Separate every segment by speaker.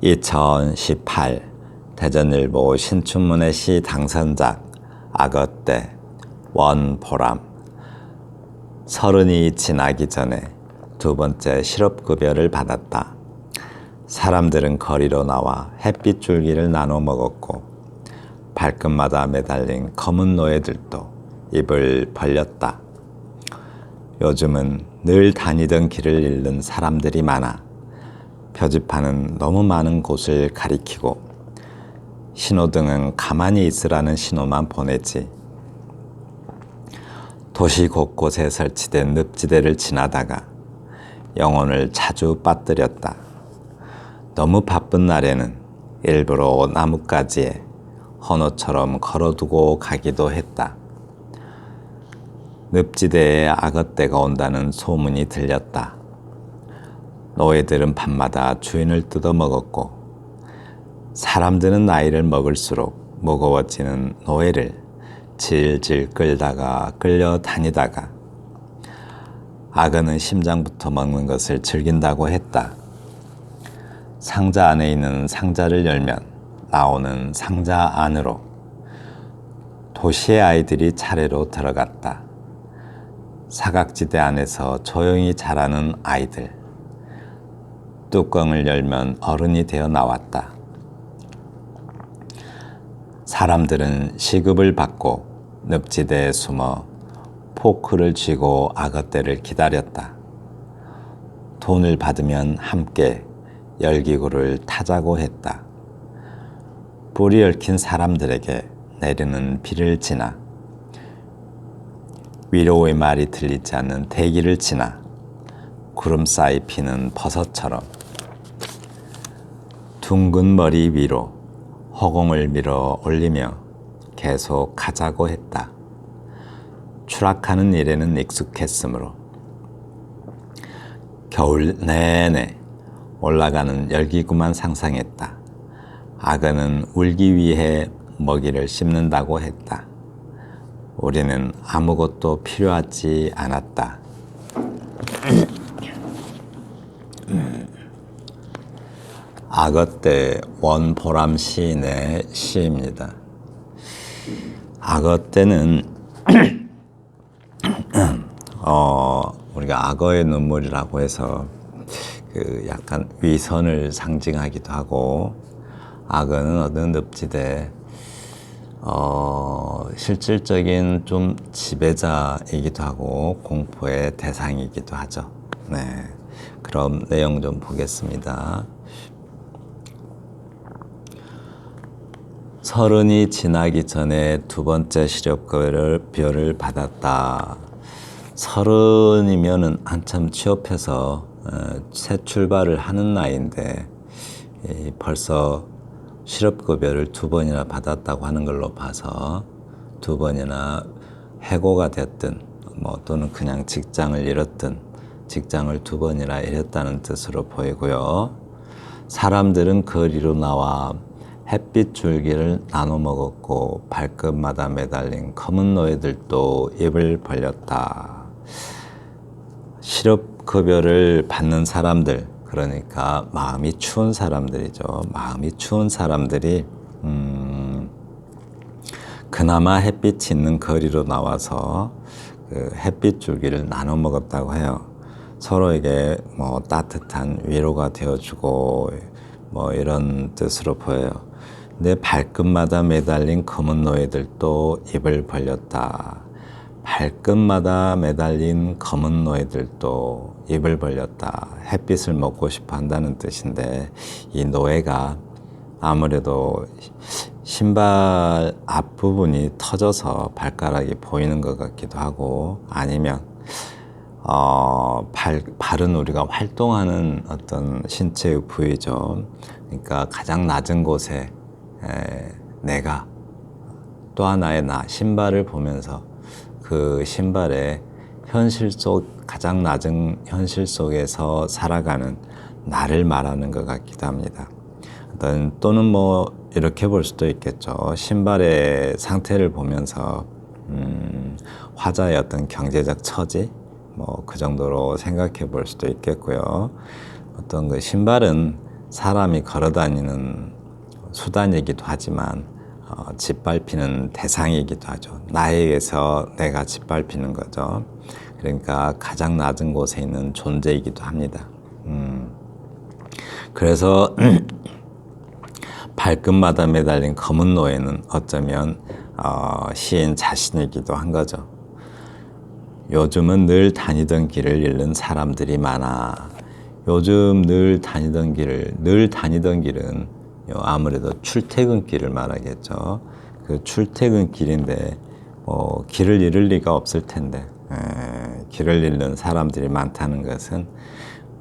Speaker 1: 2018 대전일보 신춘문예 시 당선작 악어때 원보람 서른이 지나기 전에 두 번째 실업급여를 받았다. 사람들은 거리로 나와 햇빛 줄기를 나눠 먹었고 발끝마다 매달린 검은 노예들도 입을 벌렸다. 요즘은 늘 다니던 길을 잃는 사람들이 많아 표지판은 너무 많은 곳을 가리키고 신호등은 가만히 있으라는 신호만 보내지. 도시 곳곳에 설치된 늪지대를 지나다가 영혼을 자주 빠뜨렸다. 너무 바쁜 날에는 일부러 나뭇가지에 헌호처럼 걸어두고 가기도 했다. 늪지대에 악어떼가 온다는 소문이 들렸다. 노예들은 밤마다 주인을 뜯어먹었고 사람들은 나이를 먹을수록 무거워지는 노예를 질질 끌다가 끌려다니다가 악어는 심장부터 먹는 것을 즐긴다고 했다. 상자 안에 있는 상자를 열면 나오는 상자 안으로 도시의 아이들이 차례로 들어갔다. 사각지대 안에서 조용히 자라는 아이들. 뚜껑을 열면 어른이 되어 나왔다. 사람들은 시급을 받고 늪지대에 숨어 포크를 쥐고 악어떼를 기다렸다. 돈을 받으면 함께 열기구를 타자고 했다. 불이 얽힌 사람들에게 내리는 비를 지나 위로의 말이 들리지 않는 대기를 지나 구름 사이 피는 버섯처럼 둥근 머리 위로 허공을 밀어 올리며 계속 가자고 했다. 추락하는 일에는 익숙했으므로 겨울 내내 올라가는 열기구만 상상했다. 악어는 울기 위해 먹이를 씹는다고 했다. 우리는 아무것도 필요하지 않았다. 악어때 원보람 시인의 시입니다. 악어때는 어, 우리가 악어의 눈물이라고 해서 그 약간 위선을 상징하기도 하고 악어는 어느 늪지대 어, 실질적인 좀 지배자이기도 하고 공포의 대상이기도 하죠. 네. 그럼 내용 좀 보겠습니다. 서른이 지나기 전에 두 번째 실업급여를 받았다. 서른이면은 한참 취업해서 어, 새 출발을 하는 나이인데 벌써 실업급여를 두 번이나 받았다고 하는 걸로 봐서 두 번이나 해고가 됐든 뭐 또는 그냥 직장을 잃었든 직장을 두 번이나 잃었다는 뜻으로 보이고요. 사람들은 거리로 나와 햇빛 줄기를 나눠 먹었고 발끝마다 매달린 검은 노예들도 입을 벌렸다. 실업 급여를 받는 사람들, 그러니까 마음이 추운 사람들이죠. 마음이 추운 사람들이 음, 그나마 햇빛이 있는 거리로 나와서 그 햇빛 줄기를 나눠 먹었다고 해요. 서로에게 뭐 따뜻한 위로가 되어주고 뭐 이런 뜻으로 보여요. 내 발끝마다 매달린 검은 노예들도 입을 벌렸다. 발끝마다 매달린 검은 노예들도 입을 벌렸다. 햇빛을 먹고 싶어 한다는 뜻인데, 이 노예가 아무래도 신발 앞부분이 터져서 발가락이 보이는 것 같기도 하고, 아니면, 어, 발, 발은 우리가 활동하는 어떤 신체의 부위죠. 그러니까 가장 낮은 곳에 에, 내가 또 하나의 나, 신발을 보면서 그 신발의 현실 속, 가장 낮은 현실 속에서 살아가는 나를 말하는 것 같기도 합니다. 어떤, 또는 뭐, 이렇게 볼 수도 있겠죠. 신발의 상태를 보면서, 음, 화자의 어떤 경제적 처지, 뭐, 그 정도로 생각해 볼 수도 있겠고요. 어떤 그 신발은 사람이 걸어 다니는 수단이기도 하지만 어, 짓밟히는 대상이기도 하죠. 나에게서 내가 짓밟히는 거죠. 그러니까 가장 낮은 곳에 있는 존재이기도 합니다. 음. 그래서 발끝마다 매달린 검은 노예는 어쩌면 어, 시인 자신이기도 한 거죠. 요즘은 늘 다니던 길을 잃는 사람들이 많아. 요즘 늘 다니던 길을 늘 다니던 길은 아무래도 출퇴근길을 말하겠죠. 그 출퇴근길인데 뭐 길을 잃을 리가 없을 텐데 에, 길을 잃는 사람들이 많다는 것은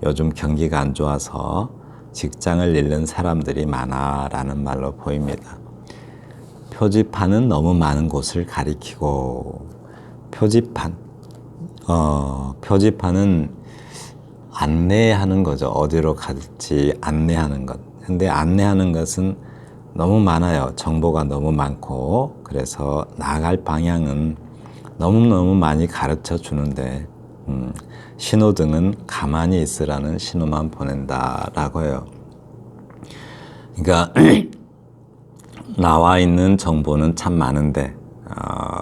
Speaker 1: 요즘 경기가 안 좋아서 직장을 잃는 사람들이 많아라는 말로 보입니다. 표지판은 너무 많은 곳을 가리키고 표지판 어, 표지판은 안내하는 거죠. 어디로 갈지 안내하는 것. 근데 안내하는 것은 너무 많아요. 정보가 너무 많고 그래서 나갈 방향은 너무너무 많이 가르쳐 주는데 음, 신호등은 가만히 있으라는 신호만 보낸다라고 해요. 그러니까 나와 있는 정보는 참 많은데 어,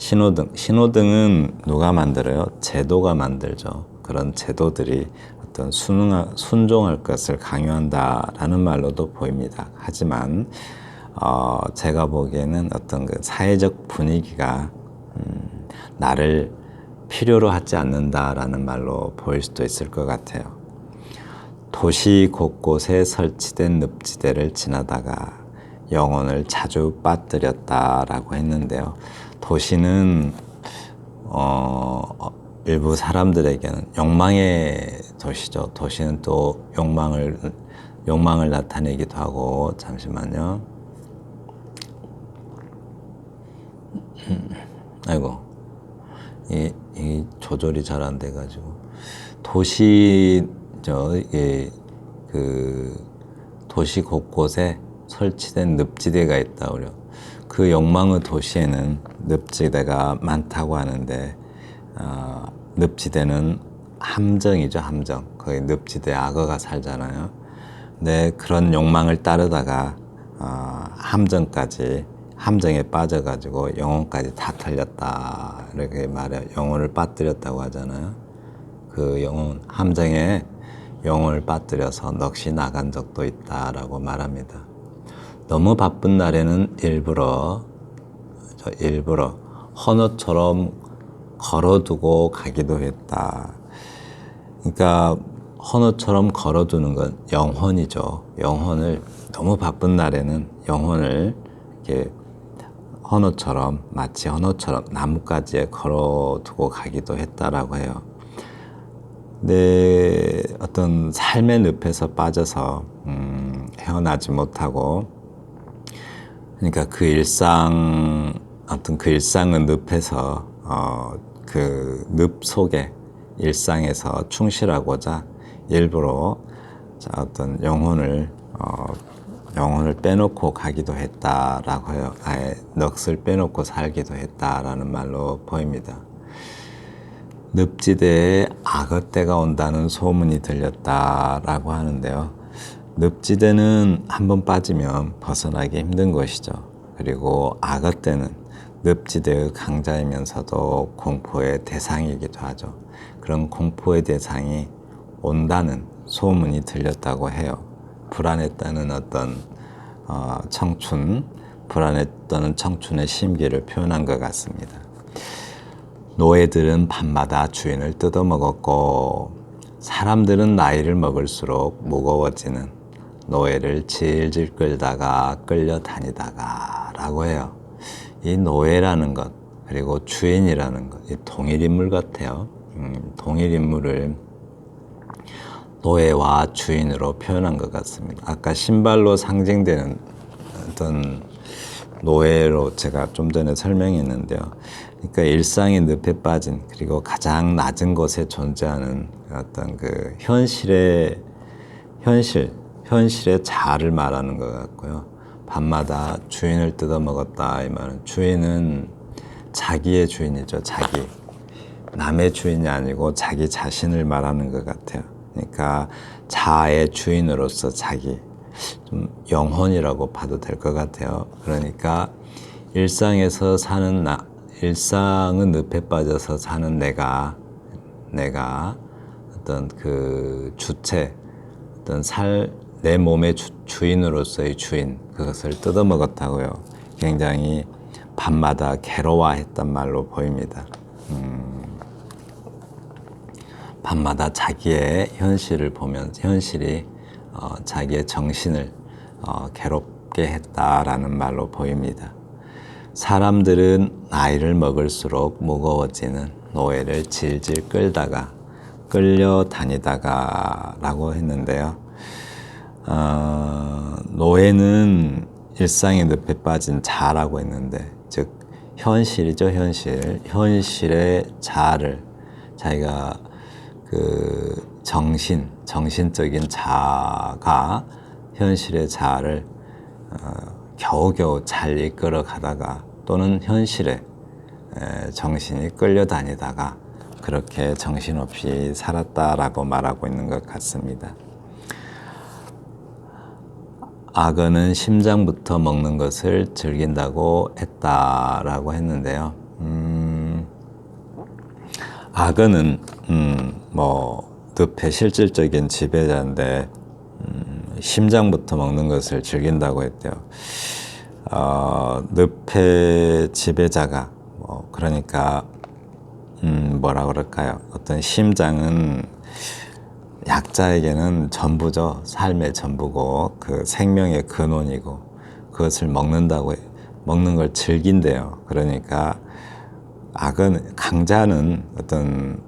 Speaker 1: 신호등 신호등은 누가 만들어요? 제도가 만들죠. 그런 제도들이 어떤 순응하, 순종할 것을 강요한다라는 말로도 보입니다. 하지만 어, 제가 보기에는 어떤 그 사회적 분위기가 음, 나를 필요로 하지 않는다라는 말로 보일 수도 있을 것 같아요. 도시 곳곳에 설치된 늪지대를 지나다가 영혼을 자주 빠뜨렸다라고 했는데요. 도시는 어, 일부 사람들에게는 욕망의 도시죠. 도시는 또 욕망을 욕망을 나타내기도 하고 잠시만요. 아이고 이, 이 조절이 잘 안 돼가지고 도시 저그 도시 곳곳에 설치된 늪지대가 있다 그래요. 그 욕망의 도시에는 늪지대가 많다고 하는데 어, 늪지대는 함정이죠 함정. 거기 늪지대 악어가 살잖아요. 근데 그런 욕망을 따르다가 어, 함정까지 함정에 빠져가지고 영혼까지 다 털렸다 이렇게 말해 영혼을 빠뜨렸다고 하잖아요. 그 영혼 함정에 영혼을 빠뜨려서 넋이 나간 적도 있다라고 말합니다. 너무 바쁜 날에는 일부러 저 일부러 헌어처럼 걸어두고 가기도 했다. 그러니까 헌어처럼 걸어두는 건 영혼이죠. 영혼을 너무 바쁜 날에는 영혼을 이렇게 헌어처럼 마치 헌어처럼 나뭇가지에 걸어두고 가기도 했다라고 해요. 내 어떤 삶의 늪에서 빠져서 음, 헤어나지 못하고 그러니까 그 일상 어떤 그 일상의 늪에서 어, 그 늪 속에 일상에서 충실하고자 일부러 자, 어떤 영혼을 어, 영혼을 빼놓고 가기도 했다라고 해요. 아예 넋을 빼놓고 살기도 했다라는 말로 보입니다. 늪지대에 악어 때가 온다는 소문이 들렸다라고 하는데요. 늪지대는 한번 빠지면 벗어나기 힘든 것이죠. 그리고 악어 때는 늪지대의 강자이면서도 공포의 대상이기도 하죠. 그런 공포의 대상이 온다는 소문이 들렸다고 해요. 불안했다는 어떤 어, 청춘, 불안했다는 청춘의 심기를 표현한 것 같습니다. 노예들은 밤마다 주인을 뜯어먹었고 사람들은 나이를 먹을수록 무거워지는 노예를 질질 끌다가 끌려다니다가 라고 해요. 이 노예라는 것 그리고 주인이라는 것, 이 동일 인물 같아요. 음, 동일 인물을 노예와 주인으로 표현한 것 같습니다. 아까 신발로 상징되는 어떤 노예로 제가 좀 전에 설명했는데요. 그러니까 일상의 늪에 빠진 그리고 가장 낮은 곳에 존재하는 어떤 그 현실의 현실, 현실의 자아를 말하는 것 같고요. 밤마다 주인을 뜯어먹었다 이 말은 주인은 자기의 주인이죠. 자기 남의 주인이 아니고 자기 자신을 말하는 것 같아요. 그러니까 자아의 주인으로서 자기 좀 영혼이라고 봐도 될 것 같아요. 그러니까 일상에서 사는 나, 일상은 늪에 빠져서 사는 내가 내가 어떤 그 주체 어떤 살 내 몸의 주, 주인으로서의 주인 그것을 뜯어먹었다고요. 굉장히 밤마다 괴로워했단 말로 보입니다. 밤마다 자기의 현실을 보면서 현실이 어, 자기의 정신을 어, 괴롭게 했다라는 말로 보입니다. 사람들은 나이를 먹을수록 무거워지는 노예를 질질 끌다가 끌려다니다가 라고 했는데요. 어, 노예는 일상의 늪에 빠진 자라고 했는데 즉 현실이죠 현실 현실의 자아를 자기가 그 정신 정신적인 자아가 현실의 자아를 어, 겨우겨우 잘 이끌어 가다가 또는 현실에 에, 정신이 끌려다니다가 그렇게 정신없이 살았다라고 말하고 있는 것 같습니다. 악어는 심장부터 먹는 것을 즐긴다고 했다라고 했는데요. 음, 악어는 음, 뭐 늪의 실질적인 지배자인데 음, 심장부터 먹는 것을 즐긴다고 했대요. 어, 늪의 지배자가 뭐 그러니까 음, 뭐라 그럴까요? 어떤 심장은 약자에게는 전부죠. 삶의 전부고 그 생명의 근원이고 그것을 먹는다고 해- 먹는 걸 즐긴대요. 그러니까 악은 강자는 어떤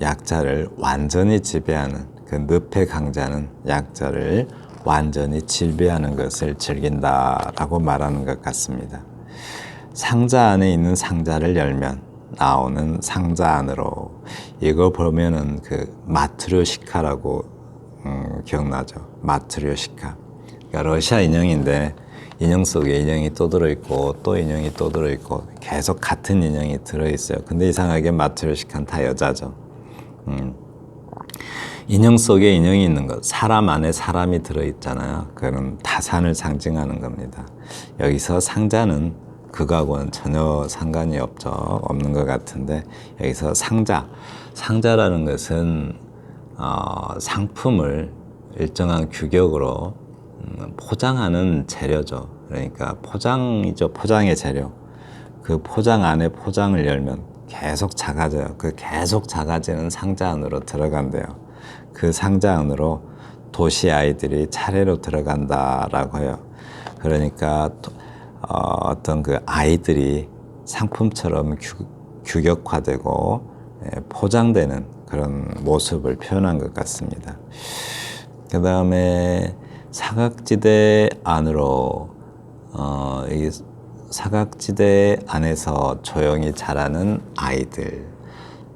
Speaker 1: 약자를 완전히 지배하는 그 늪의 강자는 약자를 완전히 지배하는 것을 즐긴다라고 말하는 것 같습니다. 상자 안에 있는 상자를 열면 나오는 상자 안으로 이거 보면은 그 마트료시카라고 음, 기억나죠? 마트료시카. 그러니까 러시아 인형인데 인형 속에 인형이 또 들어있고 또 인형이 또 들어있고 계속 같은 인형이 들어있어요. 근데 이상하게 마트료시카는 다 여자죠. 음. 인형 속에 인형이 있는 것, 사람 안에 사람이 들어있잖아요. 그는 다산을 상징하는 겁니다. 여기서 상자는 그거하고는 전혀 상관이 없죠. 없는 것 같은데 여기서 상자, 상자라는 것은 어, 상품을 일정한 규격으로 음, 포장하는 재료죠. 그러니까 포장이죠. 포장의 재료. 그 포장 안에 포장을 열면 계속 작아져요. 그 계속 작아지는 상자 안으로 들어간대요. 그 상자 안으로 도시 아이들이 차례로 들어간다라고 해요. 그러니까 도- 어, 어떤 그 아이들이 상품처럼 규, 규격화되고 예, 포장되는 그런 모습을 표현한 것 같습니다. 그 다음에 사각지대 안으로 어, 이 사각지대 안에서 조용히 자라는 아이들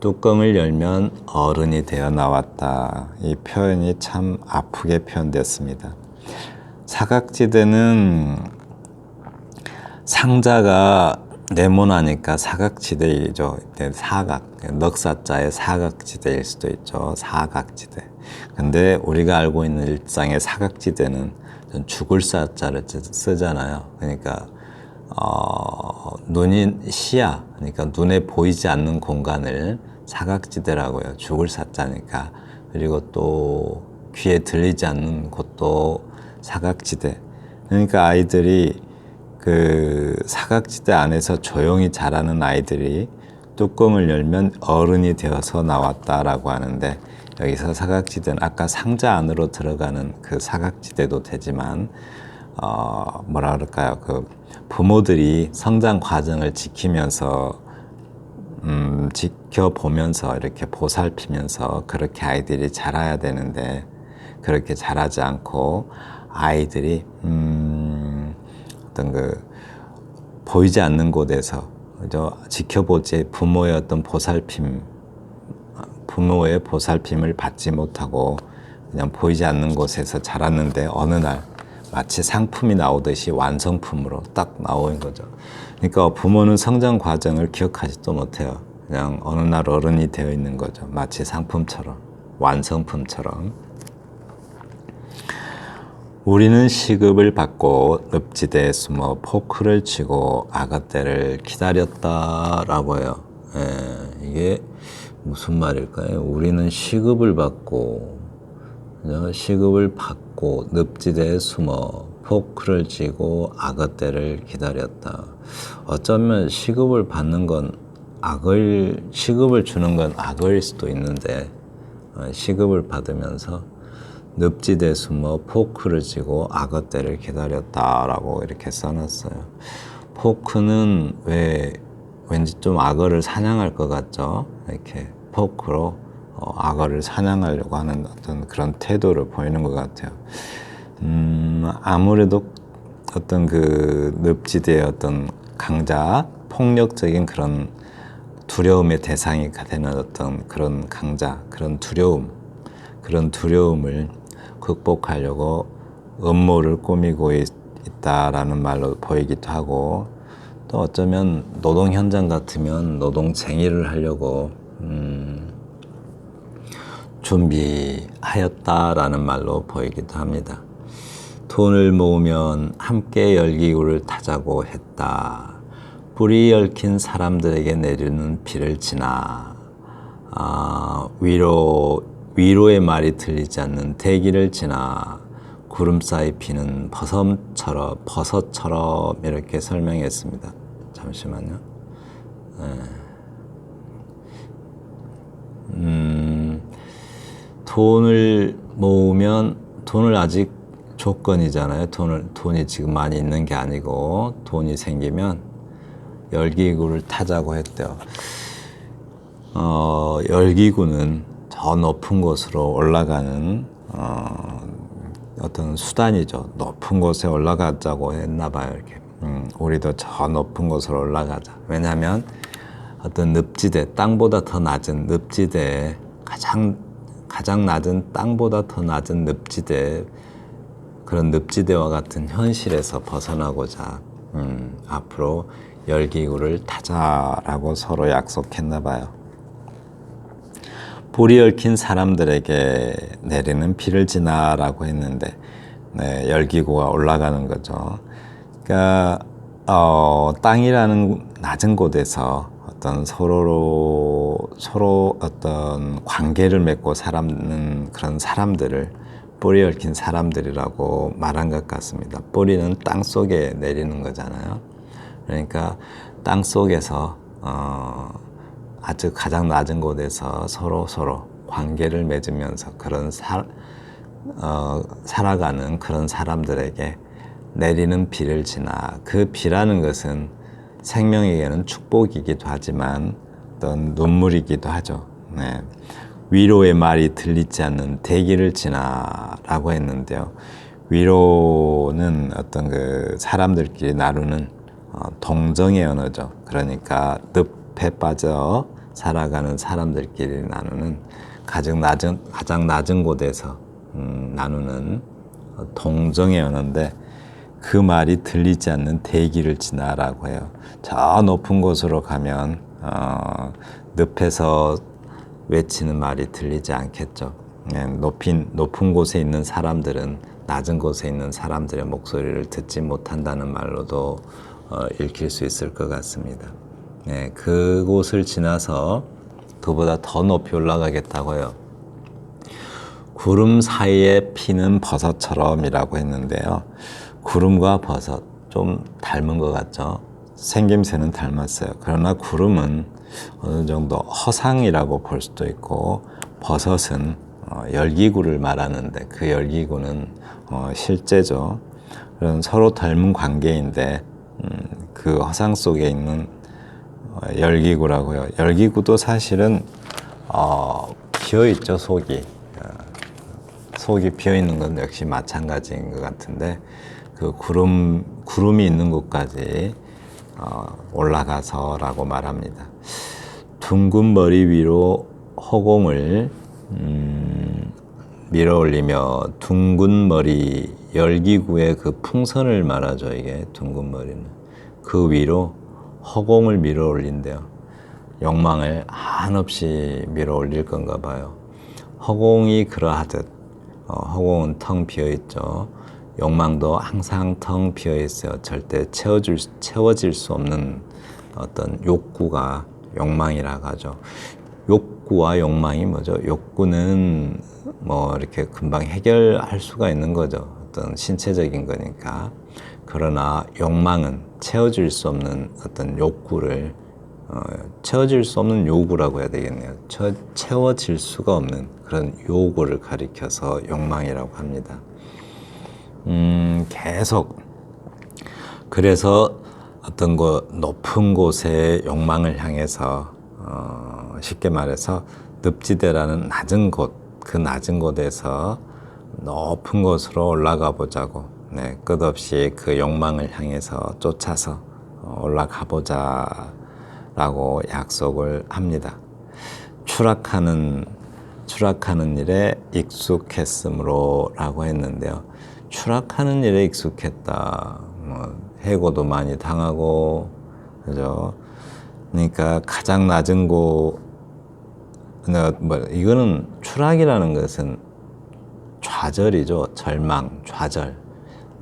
Speaker 1: 뚜껑을 열면 어른이 되어 나왔다. 이 표현이 참 아프게 표현됐습니다. 사각지대는 상자가 네모나니까 사각지대이죠. 네, 사각, 넉사자의 사각지대일 수도 있죠. 사각지대. 근데 우리가 알고 있는 일상의 사각지대는 전 죽을 사자를 쓰- 쓰잖아요. 그러니까 어, 눈이 시야, 그러니까 눈에 보이지 않는 공간을 사각지대라고요. 죽을 사자니까. 그리고 또 귀에 들리지 않는 곳도 사각지대. 그러니까 아이들이 그 사각지대 안에서 조용히 자라는 아이들이 뚜껑을 열면 어른이 되어서 나왔다라고 하는데 여기서 사각지대는 아까 상자 안으로 들어가는 그 사각지대도 되지만 어 뭐라 그럴까요? 그 부모들이 성장 과정을 지키면서 음, 지켜보면서 이렇게 보살피면서 그렇게 아이들이 자라야 되는데 그렇게 자라지 않고 아이들이 음, 어떤 그 보이지 않는 곳에서 그저 지켜보지 부모의 어떤 보살핌 부모의 보살핌을 받지 못하고 그냥 보이지 않는 곳에서 자랐는데 어느 날 마치 상품이 나오듯이 완성품으로 딱 나오는 거죠. 그러니까 부모는 성장 과정을 기억하지도 못해요. 그냥 어느 날 어른이 되어 있는 거죠. 마치 상품처럼 완성품처럼 우리는 시급을 받고 늪지대에 숨어 포크를 치고 악어떼를 기다렸다라고 해요. 예, 이게 무슨 말일까요? 우리는 시급을 받고? 시급을 받고 늪지대에 숨어 포크를 쥐고 악어떼를 기다렸다. 어쩌면 시급을 받는 건 악을 시급을 주는 건 악어일 수도 있는데 어, 시급을 받으면서 늪지대 숨어 포크를 쥐고 악어떼를 기다렸다라고 이렇게 써놨어요. 포크는 왜 왠지 좀 악어를 사냥할 것 같죠? 이렇게 포크로 어, 악어를 사냥하려고 하는 어떤 그런 태도를 보이는 것 같아요. 음, 아무래도 어떤 그 늪지대의 어떤 강자, 폭력적인 그런 두려움의 대상이 되는 어떤 그런 강자, 그런 두려움, 그런 두려움을 극복하려고 음모를 꾸미고 있, 있다라는 말로 보이기도 하고 또 어쩌면 노동 현장 같으면 노동쟁의를 하려고 음, 준비하였다라는 말로 보이기도 합니다. 돈을 모으면 함께 열기구를 타자고 했다. 불이 얽힌 사람들에게 내리는 비를 지나 아, 위로 위로의 말이 들리지 않는 대기를 지나 구름 사이 피는 버섯처럼 버섯처럼 이렇게 설명했습니다. 잠시만요. 네. 음, 돈을 모으면 돈을 아직 조건이잖아요. 돈을 돈이 지금 많이 있는 게 아니고 돈이 생기면 열기구를 타자고 했대요. 어, 열기구는 더 높은 곳으로 올라가는 어, 어떤 수단이죠. 높은 곳에 올라가자고 했나 봐요. 이렇게 음, 우리도 저 높은 곳으로 올라가자. 왜냐하면 어떤 늪지대, 땅보다 더 낮은 늪지대에 가장 가장 낮은 땅보다 더 낮은 늪지대 그런 늪지대와 같은 현실에서 벗어나고자 음, 앞으로 열기구를 타자라고 서로 약속했나 봐요. 불이 얽힌 사람들에게 내리는 비를 지나라고 했는데 네, 열기구가 올라가는 거죠. 그러니까 어, 땅이라는 낮은 곳에서 어떤 서로로 서로 어떤 관계를 맺고 살아는 그런 사람들을 뿌리 얽힌 사람들이라고 말한 것 같습니다. 뿌리는 땅 속에 내리는 거잖아요. 그러니까 땅 속에서 어, 아주 가장 낮은 곳에서 서로 서로 관계를 맺으면서 그런 사, 어, 살아가는 그런 사람들에게 내리는 비를 지나 그 비라는 것은 생명에게는 축복이기도 하지만 어떤 눈물이기도 하죠. 네. 위로의 말이 들리지 않는 대기를 지나라고 했는데요. 위로는 어떤 그 사람들끼리 나누는 어, 동정의 언어죠. 그러니까 늪 에 빠져 살아가는 사람들끼리 나누는 가장 낮은 가장 낮은 곳에서 음, 나누는 동정의 언어인데 그 말이 들리지 않는 대기를 지나라고 해요. 저 높은 곳으로 가면 어, 늪에서 외치는 말이 들리지 않겠죠. 네, 높인 높은 곳에 있는 사람들은 낮은 곳에 있는 사람들의 목소리를 듣지 못한다는 말로도 어, 읽힐 수 있을 것 같습니다. 네, 그곳을 지나서 그보다 더 높이 올라가겠다고요. 구름 사이에 피는 버섯처럼이라고 했는데요. 구름과 버섯 좀 닮은 것 같죠? 생김새는 닮았어요. 그러나 구름은 어느 정도 허상이라고 볼 수도 있고 버섯은 어, 열기구를 말하는데 그 열기구는 어, 실제죠. 그런 서로 닮은 관계인데 음, 그 허상 속에 있는 어, 열기구라고요. 열기구도 사실은 어, 비어 있죠 속이. 어, 속이 비어 있는 건 역시 마찬가지인 것 같은데 그 구름 구름이 있는 곳까지 어, 올라가서라고 말합니다. 둥근 머리 위로 허공을 음, 밀어 올리며 둥근 머리 열기구의 그 풍선을 말하죠. 이게 둥근 머리는 그 위로 허공을 밀어 올린대요. 욕망을 한없이 밀어 올릴 건가 봐요. 허공이 그러하듯 어, 허공은 텅 비어 있죠. 욕망도 항상 텅 비어 있어요. 절대 채워줄 채워질 수 없는 어떤 욕구가 욕망이라고 하죠. 욕구와 욕망이 뭐죠? 욕구는 뭐 이렇게 금방 해결할 수가 있는 거죠. 어떤 신체적인 거니까. 그러나 욕망은 채워질 수 없는 어떤 욕구를 어, 채워질 수 없는 요구라고 해야 되겠네요. 채, 채워질 수가 없는 그런 요구를 가리켜서 욕망이라고 합니다. 음, 계속 그래서 어떤 거 높은 곳의 욕망을 향해서 어, 쉽게 말해서 늪지대라는 낮은 곳, 그 낮은 곳에서 높은 곳으로 올라가 보자고, 네, 끝없이 그 욕망을 향해서 쫓아서 어, 올라가 보자라고 약속을 합니다. 추락하는 추락하는 일에 익숙했으므로라고 했는데요. 추락하는 일에 익숙했다. 뭐 해고도 많이 당하고 그죠. 그러니까 가장 낮은 곳, 뭐 이거는 추락이라는 것은 좌절이죠. 절망, 좌절.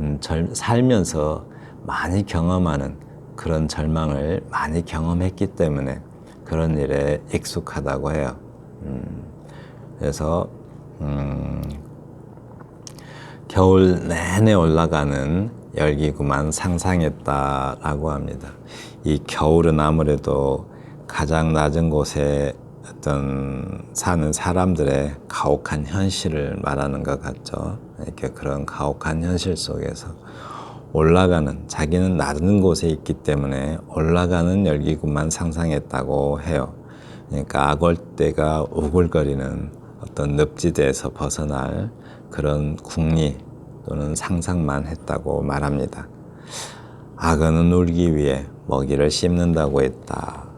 Speaker 1: 음, 절, 살면서 많이 경험하는 그런 절망을 많이 경험했기 때문에 그런 일에 익숙하다고 해요. 음, 그래서 음, 겨울 내내 올라가는 열기구만 상상했다라고 합니다. 이 겨울은 아무래도 가장 낮은 곳에 어떤 사는 사람들의 가혹한 현실을 말하는 것 같죠. 이렇게 그런 가혹한 현실 속에서 올라가는 자기는 낮은 곳에 있기 때문에 올라가는 열기구만 상상했다고 해요. 그러니까 악월대가 우글거리는 어떤 늪지대에서 벗어날 그런 궁리 또는 상상만 했다고 말합니다. 악어는 울기 위해 먹이를 씹는다고 했다.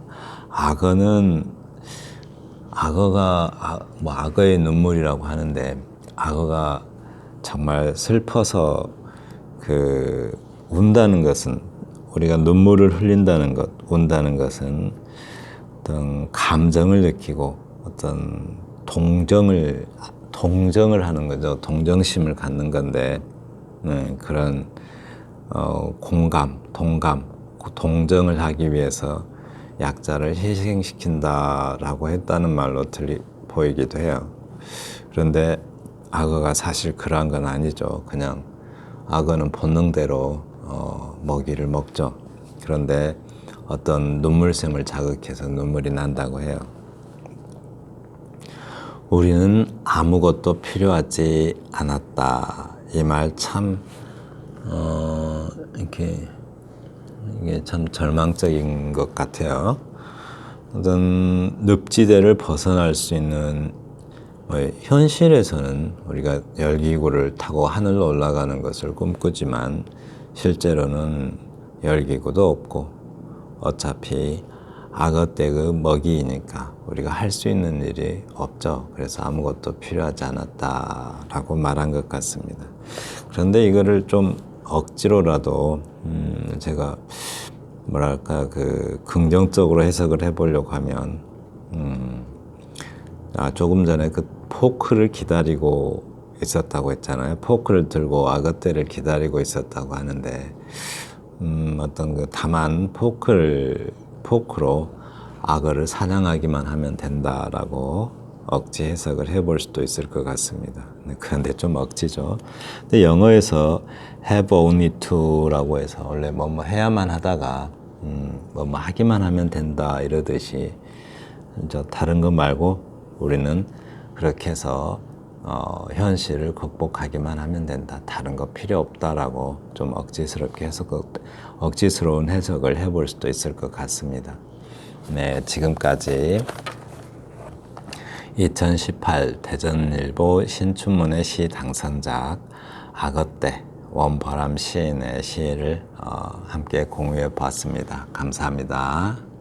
Speaker 1: 악어는 악어가 아, 뭐 악어의 눈물이라고 하는데 악어가 정말 슬퍼서 그 운다는 것은 우리가 눈물을 흘린다는 것, 운다는 것은 어떤 감정을 느끼고 어떤 동정을 동정을 하는 거죠. 동정심을 갖는 건데 네, 그런 어, 공감, 동감, 동정을 하기 위해서 약자를 희생시킨다라고 했다는 말로 들리 보이기도 해요. 그런데 악어가 사실 그러한 건 아니죠. 그냥 악어는 본능대로 어, 먹이를 먹죠. 그런데 어떤 눈물샘을 자극해서 눈물이 난다고 해요. 우리는 아무것도 필요하지 않았다. 이 말 참, 어, 이렇게, 이게 참 절망적인 것 같아요. 어떤 늪지대를 벗어날 수 있는, 뭐 현실에서는 우리가 열기구를 타고 하늘로 올라가는 것을 꿈꾸지만 실제로는 열기구도 없고 어차피 악어떼의 먹이이니까 우리가 할 수 있는 일이 없죠. 그래서 아무것도 필요하지 않았다라고 말한 것 같습니다. 그런데 이거를 좀 억지로라도 음 제가 뭐랄까 그 긍정적으로 해석을 해보려고 하면 음 아, 조금 전에 그 포크를 기다리고 있었다고 했잖아요. 포크를 들고 악어떼를 기다리고 있었다고 하는데 음 어떤 그 다만 포크를 포크로 악어를 사냥하기만 하면 된다라고 억지 해석을 해볼 수도 있을 것 같습니다. 네, 그런데 좀 억지죠. 근데 영어에서 have only to라고 해서 원래 뭐뭐 해야만 하다가 음, 뭐뭐 하기만 하면 된다 이러듯이 저 다른 거 말고 우리는 그렇게 해서 어, 현실을 극복하기만 하면 된다. 다른 거 필요 없다라고 좀 억지스럽게 해석, 억지스러운 해석을 해볼 수도 있을 것 같습니다. 네, 지금까지 2018 대전일보 신춘문예 시 당선작 악어떼 원보람 시인의 시를 어, 함께 공유해 보았습니다. 감사합니다.